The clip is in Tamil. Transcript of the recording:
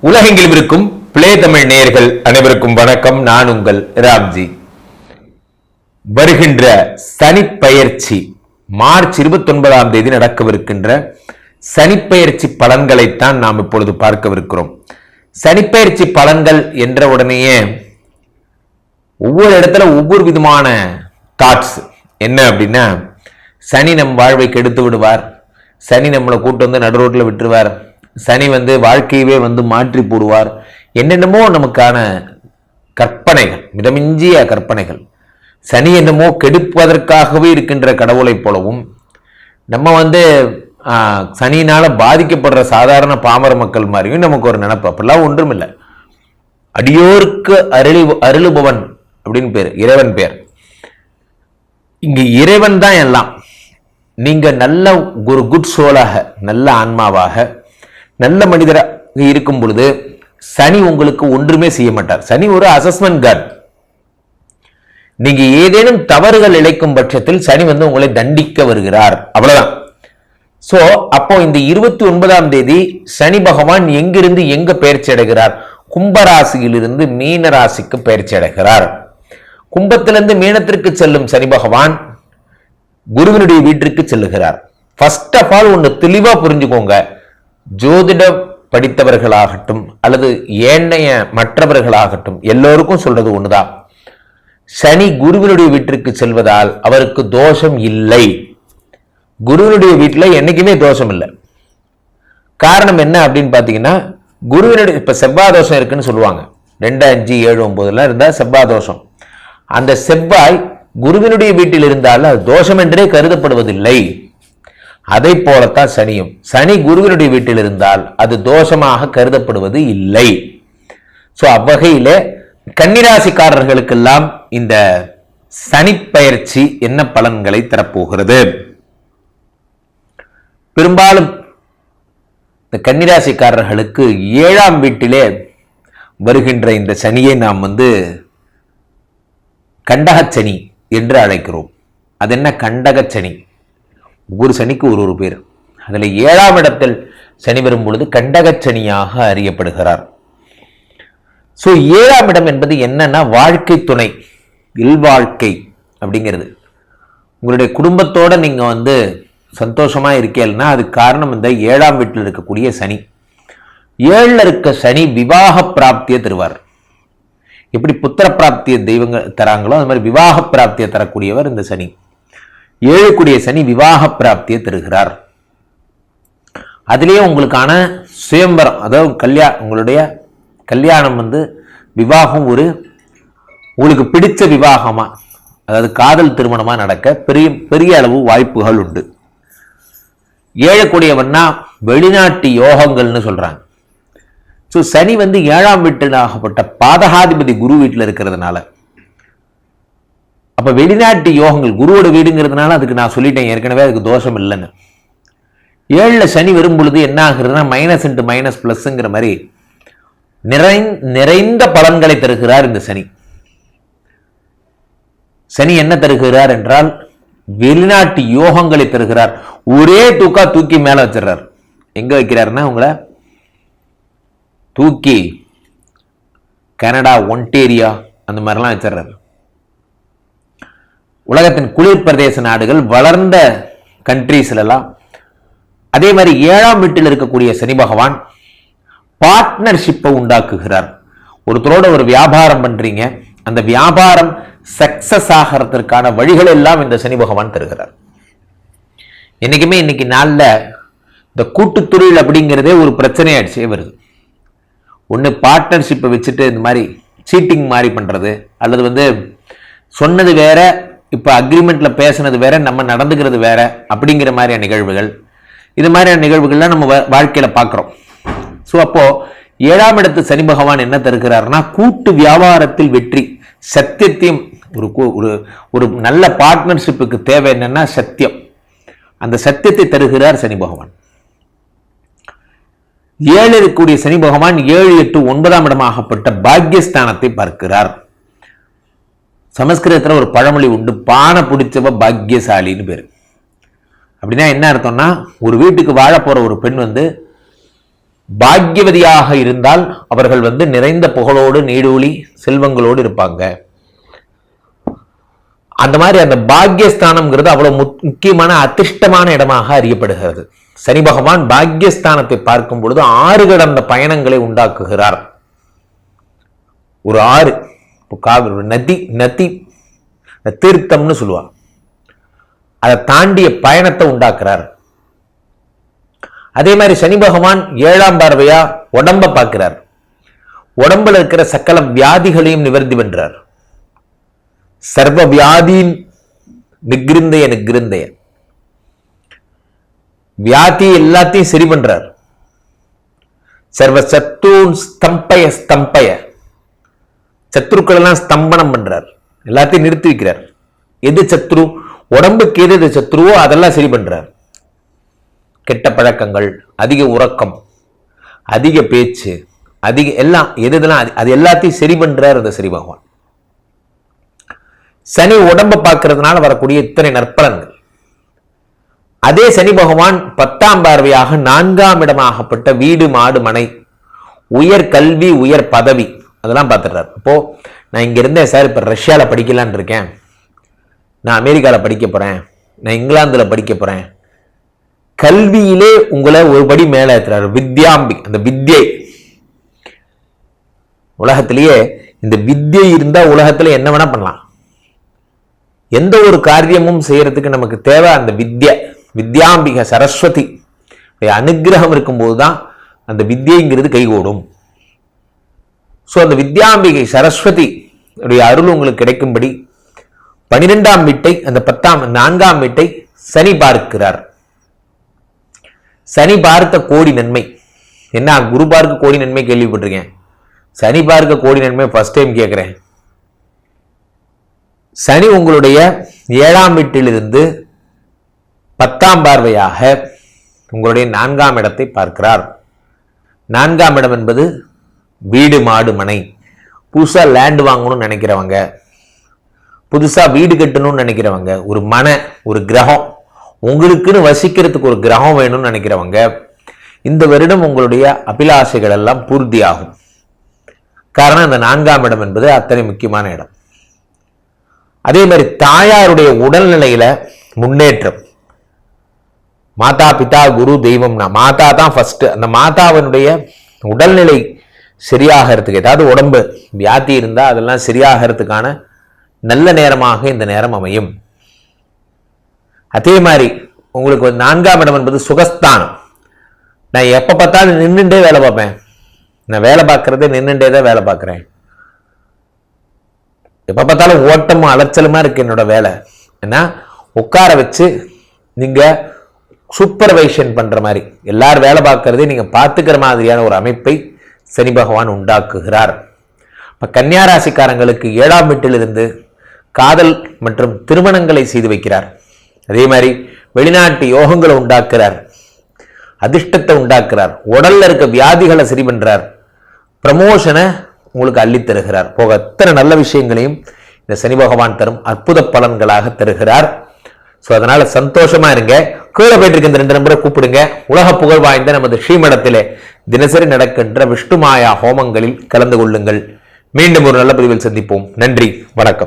உலகெங்கிலும் இருக்கும் பிளே தமிழ் நேயர்கள் அனைவருக்கும் வணக்கம். நான் உங்கள் ராம்ஜி. வருகின்ற சனிப்பெயர்ச்சி மார்ச் இருபத்தி ஒன்பதாம் தேதி நடக்கவிருக்கின்ற சனிப்பெயர்ச்சி பலன்களைத்தான் நாம் இப்பொழுது பார்க்கவிருக்கிறோம். சனிப்பெயர்ச்சி பலன்கள் என்ற உடனேயே ஒவ்வொரு இடத்துல ஒவ்வொரு விதமான தாட்ஸ் என்ன அப்படின்னா சனி நம் வாழ்வை கெடுத்து விடுவார். சனி நம்மளை கூட்டு வந்து நடு ரோட்டில் விட்டுருவார். சனி வந்து வாழ்க்கையவே வந்து மாற்றி போடுவார். என்னென்னமோ நமக்கான கற்பனைகள் மிதமிஞ்சிய கற்பனைகள். சனி என்னமோ கெடுப்பதற்காகவே இருக்கின்ற கடவுளைப் போலவும் நம்ம வந்து சனியினால் பாதிக்கப்படுற சாதாரண பாமர மக்கள் மாதிரியும் நமக்கு ஒரு நினப்பு. அப்படிலாம் ஒன்றும் இல்லை அடியோருக்கு அருளி அருளுபவன் அப்படின்னு பேர் இறைவன் பேர். இங்கே இறைவன் தான் எல்லாம். நீங்கள் நல்ல ஒரு குட் சோலாக நல்ல ஆன்மாவாக நல்ல மனிதராக இருக்கும் பொழுது சனி உங்களுக்கு ஒன்றுமே செய்ய மாட்டார். சனி ஒரு அசஸ்மெண்ட் கார்டு நீங்க ஏதேனும் தவறுகள் இழைக்கும் பட்சத்தில் சனி வந்து உங்களை தண்டிக்க வருகிறார். அவ்வளவுதான். சோ அப்போ இந்த இருபத்தி ஒன்பதாம் தேதி சனி பகவான் எங்கிருந்து எங்க பயிற்சி அடைகிறார்? கும்பராசியிலிருந்து மீன ராசிக்கு பயிற்சி அடைகிறார். கும்பத்திலிருந்து மீனத்திற்கு செல்லும் சனி பகவான் குருவினுடைய வீட்டிற்கு செல்லுகிறார். ஃபர்ஸ்ட் ஆஃப் ஆல் ஒன்று தெளிவா புரிஞ்சுக்கோங்க. ஜோதிடம் படித்தவர்களாகட்டும் அல்லது ஏனைய மற்றவர்களாகட்டும் எல்லோருக்கும் சொல்றது ஒண்ணுதான். சனி குருவினுடைய வீட்டிற்கு செல்வதால் அவருக்கு தோஷம் இல்லை. குருவினுடைய வீட்டில் என்னைக்குமே தோஷம் இல்லை. காரணம் என்ன அப்படின்னு பார்த்தீங்கன்னா குருவினுடைய இப்போ செவ்வாய் தோஷம் இருக்குன்னு சொல்லுவாங்க. ரெண்டு அஞ்சு ஏழு ஒன்பதுல இருந்தால் செவ்வாய் தோஷம். அந்த செவ்வாய் குருவினுடைய வீட்டில் இருந்தால் அது தோஷம் என்றே கருதப்படுவதில்லை. அதை போலத்தான் சனியும். சனி குருவினுடைய வீட்டில் இருந்தால் அது தோஷமாக கருதப்படுவது இல்லை. ஸோ அவ்வகையில கன்னிராசிக்காரர்களுக்கெல்லாம் இந்த சனிப்பெயர்ச்சி என்ன பலன்களை தரப்போகிறது? பெரும்பாலும் இந்த கன்னிராசிக்காரர்களுக்கு ஏழாம் வீட்டிலே வருகின்ற இந்த சனியை நாம் வந்து கண்டகச்சனி என்று அழைக்கிறோம். அது என்ன கண்டகச்சனி? ஒவ்வொரு சனிக்கு ஒரு ஒரு பேர். அதில் ஏழாம் இடத்தில் சனி வரும் பொழுது கண்டகச்சனியாக அறியப்படுகிறார். ஸோ ஏழாம் இடம் என்பது என்னன்னா வாழ்க்கை துணை இல்வாழ்க்கை அப்படிங்கிறது. உங்களுடைய குடும்பத்தோட நீங்கள் வந்து சந்தோஷமா இருக்கீங்கன்னா அதுக்கு காரணம் இந்த ஏழாம் வீட்டில் இருக்கக்கூடிய சனி. ஏழில் இருக்க சனி விவாக பிராப்தியை தருவார். எப்படி புத்திர பிராப்திய தெய்வங்கள் தராங்களோ அது மாதிரி விவாக பிராப்தியை தரக்கூடியவர் இந்த சனி. ஏழுக்குடிய சனி விவாக பிராப்தியை தருகிறார். அதிலேயே உங்களுக்கான சுயம்பரம் அதாவது கல்யா உங்களுடைய கல்யாணம் வந்து விவாகம் ஒரு உங்களுக்கு பிடித்த விவாகமாக அதாவது காதல் திருமணமாக நடக்க பெரிய பெரிய அளவு வாய்ப்புகள் உண்டு. ஏழக்கூடியவன்னா வெளிநாட்டு யோகங்கள்னு சொல்கிறாங்க ஸோ சனி வந்து ஏழாம் வீட்டிலாகப்பட்ட பாதகாதிபதி குரு வீட்டில் இருக்கிறதுனால அப்போ வெளிநாட்டு யோகங்கள் குருவோட வீடுங்கிறதுனால அதுக்கு நான் சொல்லிட்டேன் ஏற்கனவே அதுக்கு தோஷம் இல்லைன்னு. ஏழில் சனி வரும் பொழுது என்ன ஆகுறதுன்னா மைனஸ் இன்ட்டு மைனஸ் ப்ளஸ்ஸுங்கிற மாதிரி நிறை நிறைந்த பலன்களை தருகிறார் இந்த சனி. சனி என்ன தருகிறார் என்றால் வெளிநாட்டு யோகங்களை தருகிறார். ஒரே தூக்கா தூக்கி மேல வச்சிடுறார். எங்க வைக்கிறாருன்னா உங்களை தூக்கி கனடா ஒன்டேரியா அந்த மாதிரிலாம் வச்சிடுறாரு. உலகத்தின் குளிர் பிரதேச நாடுகள் வளர்ந்த கண்ட்ரீஸ்லாம் அதே மாதிரி ஏழாம் வீட்டில் இருக்கக்கூடிய சனி பகவான் பார்ட்னர்ஷிப்பை உண்டாக்குகிறார். ஒருத்தரோட ஒரு வியாபாரம் பண்றீங்க அந்த வியாபாரம் சக்சஸ் ஆகிறதுக்கான வழிகள் எல்லாம் இந்த சனி பகவான் தருகிறார். என்னைக்குமே இன்னைக்கு நாள்ல இந்த கூட்டுத் தொழில் அப்படிங்கிறதே ஒரு பிரச்சனையாயிடுச்சே வருது. ஒன்று பார்ட்னர்ஷிப்பை வச்சுட்டு இந்த மாதிரி சீட்டிங் மாதிரி பண்ணுறது அல்லது வந்து சொன்னது வேற இப்போ அக்ரிமெண்ட்டில் பேசுனது வேற நம்ம நடந்துக்கிறது வேற அப்படிங்கிற மாதிரியான நிகழ்வுகள். இது மாதிரியான நிகழ்வுகள்லாம் நம்ம வாழ்க்கையில் வாழ்க்கையில பார்க்குறோம் ஸோ அப்போ ஏழாம் இடத்து சனி பகவான் என்ன தருகிறார்னா கூட்டு வியாபாரத்தில் வெற்றி. சத்தியத்தையும் ஒரு கூ- ஒரு ஒரு நல்ல பார்ட்னர்ஷிப்புக்கு தேவை என்னன்னா சத்தியம். அந்த சத்தியத்தை தருகிறார் சனி பகவான். ஏழு இருக்கக்கூடிய சனி பகவான் ஏழு எட்டு ஒன்பதாம் இடமாகப்பட்ட பாக்யஸ்தானத்தை பார்க்கிறார். சமஸ்கிருதத்துல ஒரு பழமொழி உண்டு பானை பிடிச்சவ பாக்யசாலின்னு பேரு. அப்படின்னா என்ன அர்த்தம்னா ஒரு வீட்டுக்கு வாழ போற ஒரு பெண் வந்து பாக்கியவதியாக இருந்தால் அவர்கள் வந்து நிறைந்த புகழோடு நீடூழி செல்வங்களோடு இருப்பாங்க. அந்த மாதிரி அந்த பாக்யஸ்தானம்ங்கிறது அவ்வளவு முக்கியமான அதிர்ஷ்டமான இடமாக அறியப்படுகிறது. சனி பகவான் பாக்யஸ்தானத்தை பார்க்கும் பொழுது ஆறு கடந்த பயணங்களை உண்டாக்குகிறார். ஒரு ஆறு. இப்போ காவிரி நதி நதி தீர்த்தம்னு சொல்லுவாள் அதை தாண்டிய பயணத்தை உண்டாக்குறார். அதே மாதிரி சனி பகவான் ஏழாம் பார்வையா உடம்ப பார்க்கிறார். உடம்புல இருக்கிற சக்கல வியாதிகளையும் நிவர்த்தி பண்றார். சர்வ வியாதியின் நிகிருந்தைய நிகிருந்தைய வியாதி எல்லாத்தையும் சரி பண்றார். சர்வ சத்தூன் ஸ்தம்பய ஸ்தம்பய. சத்ருக்கள் எல்லாம் ஸ்தம்பனம் பண்றார். எல்லாத்தையும் நிறுத்தி வைக்கிறார். எது சத்ரு? உடம்புக்கு எது எது சத்ருவோ அதெல்லாம் சரி பண்றார். கெட்ட பழக்கங்கள் அதிக உறக்கம் அதிக பேச்சு அதிக எல்லாம் எது இதெல்லாம் அது- எல்லாத்தையும் சரி பண்றார் அந்த சரி பகவான். சனி உடம்ப பார்க்கறதுனால வரக்கூடிய இத்தனை நற்பலன்கள். அதே சனி பகவான் பத்தாம் பார்வையாக நான்காம் இடமாகப்பட்ட வீடு மாடு மனை உயர் கல்வி உயர் பதவி அதெல்லாம் பார்த்துடுறாரு. அப்போ நான் இங்க இருந்தேன் சார் இப்போ ரஷ்யால படிக்கலான் இருக்கேன். நான் அமெரிக்கால படிக்க போறேன். நான் இங்கிலாந்துல படிக்க போறேன். கல்வியிலே உங்களை ஒரு படி மேலே ஏற்றுறாரு வித்யாம்பி அந்த வித்யை. உலகத்திலேயே இந்த வித்யை இருந்தா உலகத்துல என்ன வேணா பண்ணலாம். எந்த ஒரு காரியமும் செய்யறதுக்கு நமக்கு தேவை அந்த வித்ய. வித்யாம்பிகை சரஸ்வதி. அனுகிரகம் இருக்கும்போது தான் அந்த வித்யைங்கிறது கைகூடும். ஸோ அந்த வித்யாம்பிகை சரஸ்வதி உடைய அருள் உங்களுக்கு கிடைக்கும்படி பனிரெண்டாம் வீட்டை அந்த பத்தாம் நான்காம் வீட்டை சனி பார்க்கிறார். சனி பார்த்த கோடி நன்மை. என்ன குரு பார்க்க கோடி நன்மை கேள்விப்பட்டிருக்கேன். சனி பார்க்க கோடி நன்மை ஃபர்ஸ்ட் டைம் கேட்குறேன். சனி உங்களுடைய ஏழாம் வீட்டிலிருந்து பத்தாம் பார்வையாக உங்களுடைய நான்காம் இடத்தை பார்க்கிறார். நான்காம் இடம் என்பது வீடு மாடு மனை. புதுசாக லேண்ட் வாங்கணும்னு நினைக்கிறவங்க புதுசாக வீடு கட்டணும்னு நினைக்கிறவங்க ஒரு மன ஒரு கிரகம் உங்களுக்குன்னு வசிக்கிறதுக்கு ஒரு கிரகம் வேணும்னு நினைக்கிறவங்க இந்த வருடம் உங்களுடைய அபிலாசைகள் எல்லாம் பூர்த்தியாகும். காரணம் இந்த நான்காம் இடம் என்பது அத்தனை முக்கியமான இடம். அதே மாதிரி தாயாருடைய உடல்நிலையில முன்னேற்றம். மாதா பிதா குரு தெய்வம்னா மாதா தான் ஃபர்ஸ்ட் அந்த மாதாவினுடைய உடல்நிலை சரியாகிறதுக்கு ஏதாவது உடம்பு வியாதி இருந்தா அதெல்லாம் சரியாகிறதுக்கான நல்ல நேரமாக இந்த நேரம் அமையும். அதே மாதிரி உங்களுக்கு நான்காம் இடம் என்பது சுகஸ்தானம். நான் எப்போ பார்த்தாலும் நின்றுண்டே வேலை பார்ப்பேன். நான் வேலை பார்க்கறதே நின்றுண்டே தான் வேலை பார்க்குறேன். எப்போ பார்த்தாலும் ஓட்டமும் அலைச்சலுமா இருக்கு என்னோட வேலை. ஏன்னா உட்கார வச்சு நீங்க சூப்பர்வைஷன் பண்ற மாதிரி எல்லாரும் வேலை பார்க்கறதே நீங்க பார்த்துக்கிற மாதிரியான ஒரு அமைப்பை சனி பகவான் உண்டாக்குகிறார். இப்போ கன்னியாராசிக்காரங்களுக்கு ஏழாம் வீட்டிலிருந்து காதல் மற்றும் திருமணங்களை செய்து வைக்கிறார். அதே மாதிரி வெளிநாட்டு யோகங்களை உண்டாக்குறார். அதிர்ஷ்டத்தை உண்டாக்குறார். உடல்ல இருக்க வியாதிகளை சரி பண்றார். ப்ரமோஷனை உங்களுக்கு அள்ளித்தருகிறார். போக அத்தனை நல்ல விஷயங்களையும் இந்த சனி பகவான் தரும் அற்புத பலன்களாக தருகிறார். ஸோ அதனால சந்தோஷமா இருங்க. கீழே போயிட்டு இருக்க இந்த ரெண்டு நம்பரை கூப்பிடுங்க. உலக புகழ் வாய்ந்த நமது ஸ்ரீமடத்திலே தினசரி நடக்கின்ற விஷ்ணுமாயா ஹோமங்களில் கலந்து கொள்ளுங்கள். மீண்டும் ஒரு நல்ல பதிவில் சந்திப்போம். நன்றி. வணக்கம்.